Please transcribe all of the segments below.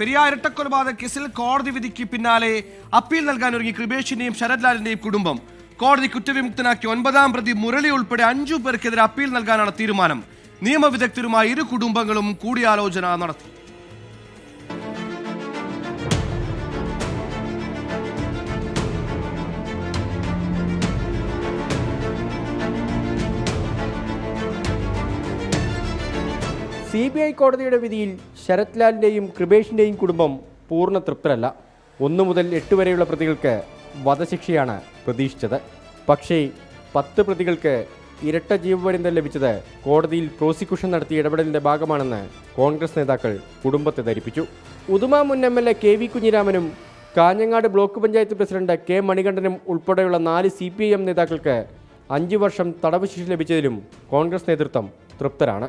പെരിയാർ ഇരട്ടക്കൊലപാതക കേസിൽ കോടതി വിധിക്ക് പിന്നാലെ അപ്പീൽ നൽകാൻ ഒരുങ്ങി കൃപേഷിന്റെയും ശരത്ലാലിന്റെയും കുടുംബം. കോടതി കുറ്റവിമുക്തനാക്കി ഒൻപതാം പ്രതി മുരളി ഉൾപ്പെടെ അഞ്ചു പേർക്കെതിരെ അപ്പീൽ നൽകാനാണ് തീരുമാനം. നിയമവിദഗ്ധരുമായി ഇരു കുടുംബങ്ങളും കൂടിയാലോചന നടത്തി. സി ബി ഐ കോടതിയുടെ വിധിയിൽ ശരത് ലാലിന്റെയും കൃപേഷിന്റെയും കുടുംബം പൂർണ തൃപ്തരല്ല. ഒന്നു മുതൽ എട്ട് വരെയുള്ള പ്രതികൾക്ക് വധശിക്ഷയാണ് പ്രതീക്ഷിച്ചത്. പക്ഷേ പത്ത് പ്രതികൾക്ക് ഇരട്ട ജീവപര്യന്തം ലഭിച്ചത് കോടതിയിൽ പ്രോസിക്യൂഷൻ നടത്തിയ ഇടപെടലിന്റെ ഭാഗമാണെന്ന് കോൺഗ്രസ് നേതാക്കൾ കുടുംബത്തെ ധരിപ്പിച്ചു. ഉദുമ മുൻ M L A K V കുഞ്ഞിരാമനും Kanhangad block panchayat president K മണികണ്ഠനും ഉൾപ്പെടെയുള്ള നാല് സി പി ഐ എം നേതാക്കൾക്ക് അഞ്ചു വർഷം തടവ് ശിക്ഷ ലഭിച്ചതിലും കോൺഗ്രസ് നേതൃത്വം തൃപ്തരാണ്.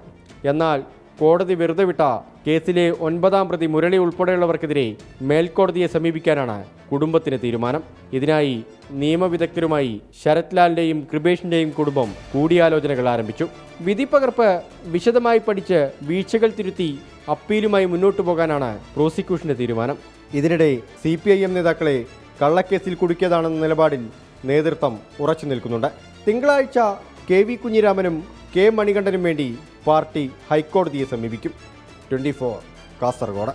എന്നാൽ കോടതി വെറുതെ വിട്ട കേസിലെ ഒൻപതാം പ്രതി മുരളി ഉൾപ്പെടെയുള്ളവർക്കെതിരെ മേൽക്കോടതിയെ സമീപിക്കാനാണ് കുടുംബത്തിന് തീരുമാനം. ഇതിനായി നിയമവിദഗ്ധരുമായി ശരത് ലാലിന്റെയും കൃപേഷിന്റെയും കുടുംബം കൂടിയാലോചനകൾ ആരംഭിച്ചു. വിധിപ്പകർപ്പ് വിശദമായി പഠിച്ച് വീഴ്ചകൾ തിരുത്തി അപ്പീലുമായി മുന്നോട്ടു പോകാനാണ് പ്രോസിക്യൂഷന്റെ തീരുമാനം. ഇതിനിടെ സി നേതാക്കളെ കള്ളക്കേസിൽ കുടുക്കിയതാണെന്ന നിലപാടിൽ നേതൃത്വം ഉറച്ചു നിൽക്കുന്നുണ്ട്. തിങ്കളാഴ്ച കെ വി കുഞ്ഞിരാമനും കെ മണികണ്ഠനും വേണ്ടി പാർട്ടി ഹൈക്കോടതിയെ സമീപിക്കും. Twenty four Kasaragod.